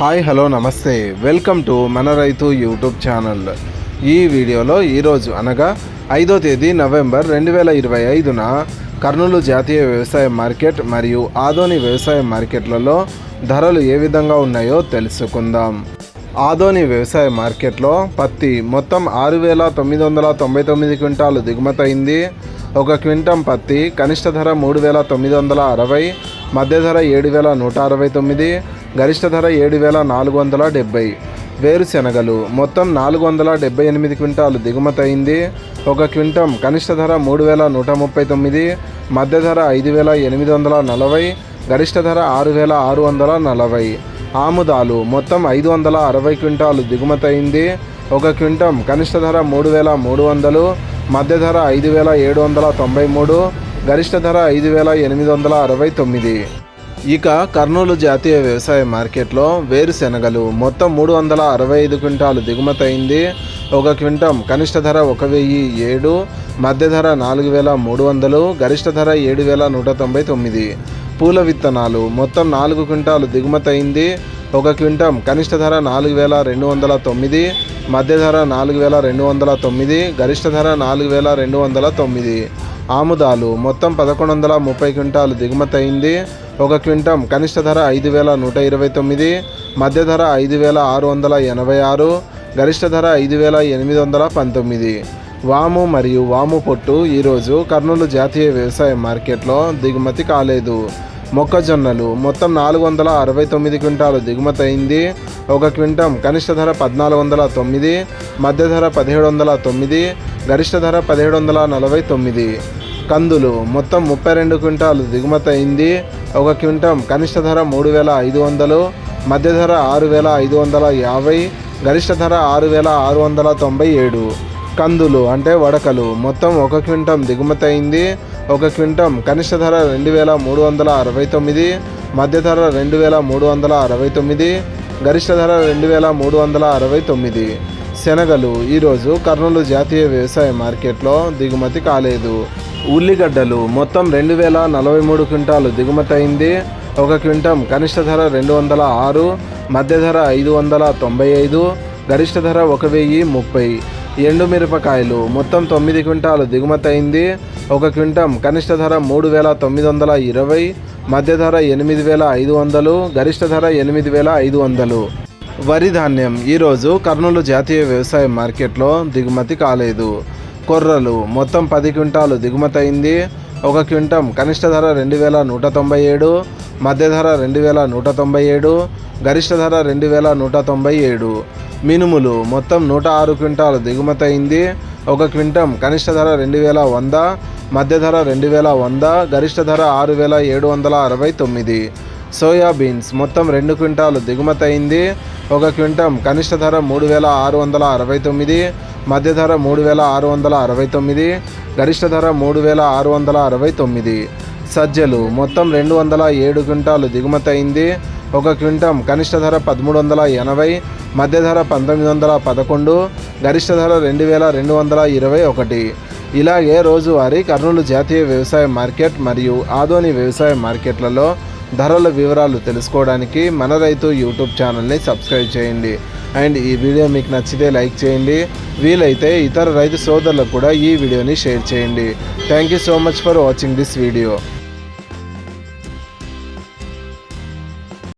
Hi hello నమస్తే. Welcome to మన రైతు యూట్యూబ్ ఛానల్. ఈ వీడియోలో ఈరోజు అనగా ఐదో తేదీ నవంబర్ రెండు వేల ఇరవై ఐదున కర్నూలు జాతీయ వ్యవసాయ మార్కెట్ మరియు ఆదోని వ్యవసాయ మార్కెట్లలో ధరలు ఏ విధంగా ఉన్నాయో తెలుసుకుందాం. ఆదోని వ్యవసాయ మార్కెట్లో పత్తి మొత్తం ఆరు వేల తొమ్మిది వందల తొంభై తొమ్మిది క్వింటాలు దిగుమతి అయింది ఒక క్వింటం పత్తి కనిష్ట ధర మూడు వేల తొమ్మిది వందల అరవై మధ్య ధర ఏడు వేల నూట అరవై తొమ్మిది గరిష్ట ధర ఏడు వేల నాలుగు వందల డెబ్బై వేరుశెనగలు మొత్తం నాలుగు వందల డెబ్బై ఎనిమిది క్వింటాలు దిగుమతి అయింది ఒక క్వింటం కనిష్ట ధర మూడు వేల నూట ముప్పై తొమ్మిది. మధ్య ధర ఐదు వేల ఎనిమిది వందల నలభై. గరిష్ట ధర ఆరు వేల ఆరు వందల నలభై. ఆముదాలు మొత్తం ఐదు వందల అరవై క్వింటాలు దిగుమతి అయింది ఒక క్వింటం కనిష్ట ధర మూడు వేల మూడు వందలు. మధ్య ధర ఐదు వేల ఏడు వందల తొంభై మూడు. గరిష్ట ధర ఐదు వేల ఎనిమిది వందల అరవై తొమ్మిది. ఇక కర్నూలు జాతీయ వ్యవసాయ మార్కెట్లో వేరుశెనగలు మొత్తం మూడు వందల అరవై ఐదు క్వింటాలు దిగుమతి అయింది ఒక క్వింటం కనిష్ట ధర ఒక వెయ్యి ఏడు మధ్య ధర నాలుగు వేల మూడు వందలు గరిష్ట ధర ఏడు వేల నూట తొంభై తొమ్మిది. పూల విత్తనాలు మొత్తం నాలుగు క్వింటాలు దిగుమతి అయింది ఒక క్వింటం కనిష్ట ధర నాలుగు వేల రెండు వందల తొమ్మిది మధ్య ధర నాలుగు వేల రెండు వందల తొమ్మిది గరిష్ట ధర నాలుగు వేల రెండు వందల తొమ్మిది. ఆముదాలు మొత్తం పదకొండు వందల ముప్పై క్వింటాలు దిగుమతి అయింది ఒక క్వింటం కనిష్ట ధర ఐదు వేల నూట ఇరవై తొమ్మిది మధ్య ధర ఐదు వేల ఆరు వందల ఎనభై ఆరు గరిష్ట ధర ఐదు వేల ఎనిమిది వందల పంతొమ్మిది. వాము మరియు వాము పొట్టు ఈరోజు కర్నూలు జాతీయ వ్యవసాయ మార్కెట్లో దిగుమతి కాలేదు. మొక్కజొన్నలు మొత్తం నాలుగు వందల అరవై తొమ్మిది క్వింటాలు దిగుమతి అయింది. ఒక క్వింటం కనిష్ట ధర పద్నాలుగు వందల తొమ్మిది మధ్య ధర పదిహేడు వందల తొమ్మిది గరిష్ట ధర పదిహేడు వందల నలభై తొమ్మిది. కందులు. మొత్తం ముప్పై రెండు క్వింటాలు దిగుమతి అయింది. ఒక క్వింటం కనిష్ట ధర మూడు వేల ఐదు వందలు మధ్య ధర ఆరు వేల ఐదు వందల యాభై గరిష్ట ధర ఆరు వేల ఆరు వందల తొంభై ఏడు. కందులు అంటే వడకలు. మొత్తం ఒక క్వింటం దిగుమతి అయింది. ఒక క్వింటం కనిష్ట ధర రెండు వేల మూడు వందల అరవై తొమ్మిది మధ్య ధర రెండు వేల మూడు వందల అరవై తొమ్మిది గరిష్ట ధర రెండు వేల మూడు వందల అరవై తొమ్మిది. శనగలు. ఈరోజు కర్నూలు జాతీయ వ్యవసాయ మార్కెట్లో దిగుమతి కాలేదు. ఉల్లిగడ్డలు మొత్తం రెండు వేల నలభై మూడు క్వింటాలు దిగుమతి అయింది. ఒక క్వింటం కనిష్ట ధర రెండు వందల ఆరు మధ్య ధర ఐదు వందల తొంభై ఐదు గరిష్ట ధర ఒక వెయ్యి ముప్పై. ఎండుమిరపకాయలు మొత్తం తొమ్మిది క్వింటాలు దిగుమతి అయింది. ఒక క్వింటం కనిష్ట ధర మూడు వేల తొమ్మిది వందల ఇరవై మధ్య ధర ఎనిమిది వేల ఐదు వందలు గరిష్ట ధర ఎనిమిది వేల ఐదు వందలు. వరి ధాన్యం ఈరోజు కర్నూలు జాతీయ వ్యవసాయ మార్కెట్లో దిగుమతి కాలేదు. కొర్రలు. మొత్తం పది క్వింటాలు దిగుమతయింది. ఒక క్వింటం కనిష్ట ధర రెండు వేల నూట తొంభై ఏడు మధ్య ధర రెండు వేల నూట తొంభై ఏడు గరిష్ట ధర రెండు వేల నూట తొంభై ఏడు. మినుములు మొత్తం నూట ఆరు క్వింటాలు దిగుమతయింది. ఒక క్వింటం కనిష్ట ధర రెండు వేల వంద మధ్య ధర రెండు వేల వంద గరిష్ట ధర ఆరు వేల ఏడు వందల అరవై తొమ్మిది. సోయాబీన్స్ మొత్తం రెండు క్వింటాలు దిగుమతయింది. ఒక క్వింటం కనిష్ట ధర మూడు వేల ఆరు వందల అరవై తొమ్మిది మధ్య ధర మూడు వేల ఆరు వందల అరవై తొమ్మిది గరిష్ట ధర మూడు వేల ఆరు వందల అరవై తొమ్మిది. సజ్జలు మొత్తం రెండు వందల ఏడు క్వింటాలు దిగుమతి అయింది. ఒక క్వింటం కనిష్ట ధర పదమూడు వందల ఎనభై మధ్య ధర పంతొమ్మిది వందల పదకొండు గరిష్ట ధర రెండు వేల రెండు వందల ఇరవై ఒకటి. ఇలాగే రోజువారీ కర్నూలు జాతీయ వ్యవసాయ మార్కెట్ మరియు ఆదోని వ్యవసాయ మార్కెట్లలో ధరల వివరాలు తెలుసుకోవడానికి మన రైతు యూట్యూబ్ ఛానల్ని సబ్స్క్రైబ్ చేయండి. అండ్ ఈ వీడియో మీకు నచ్చితే లైక్ చేయండి. వీలైతే ఇతర రైతు సోదరులకు కూడా ఈ వీడియోని షేర్ చేయండి. Thank you so much for watching this video.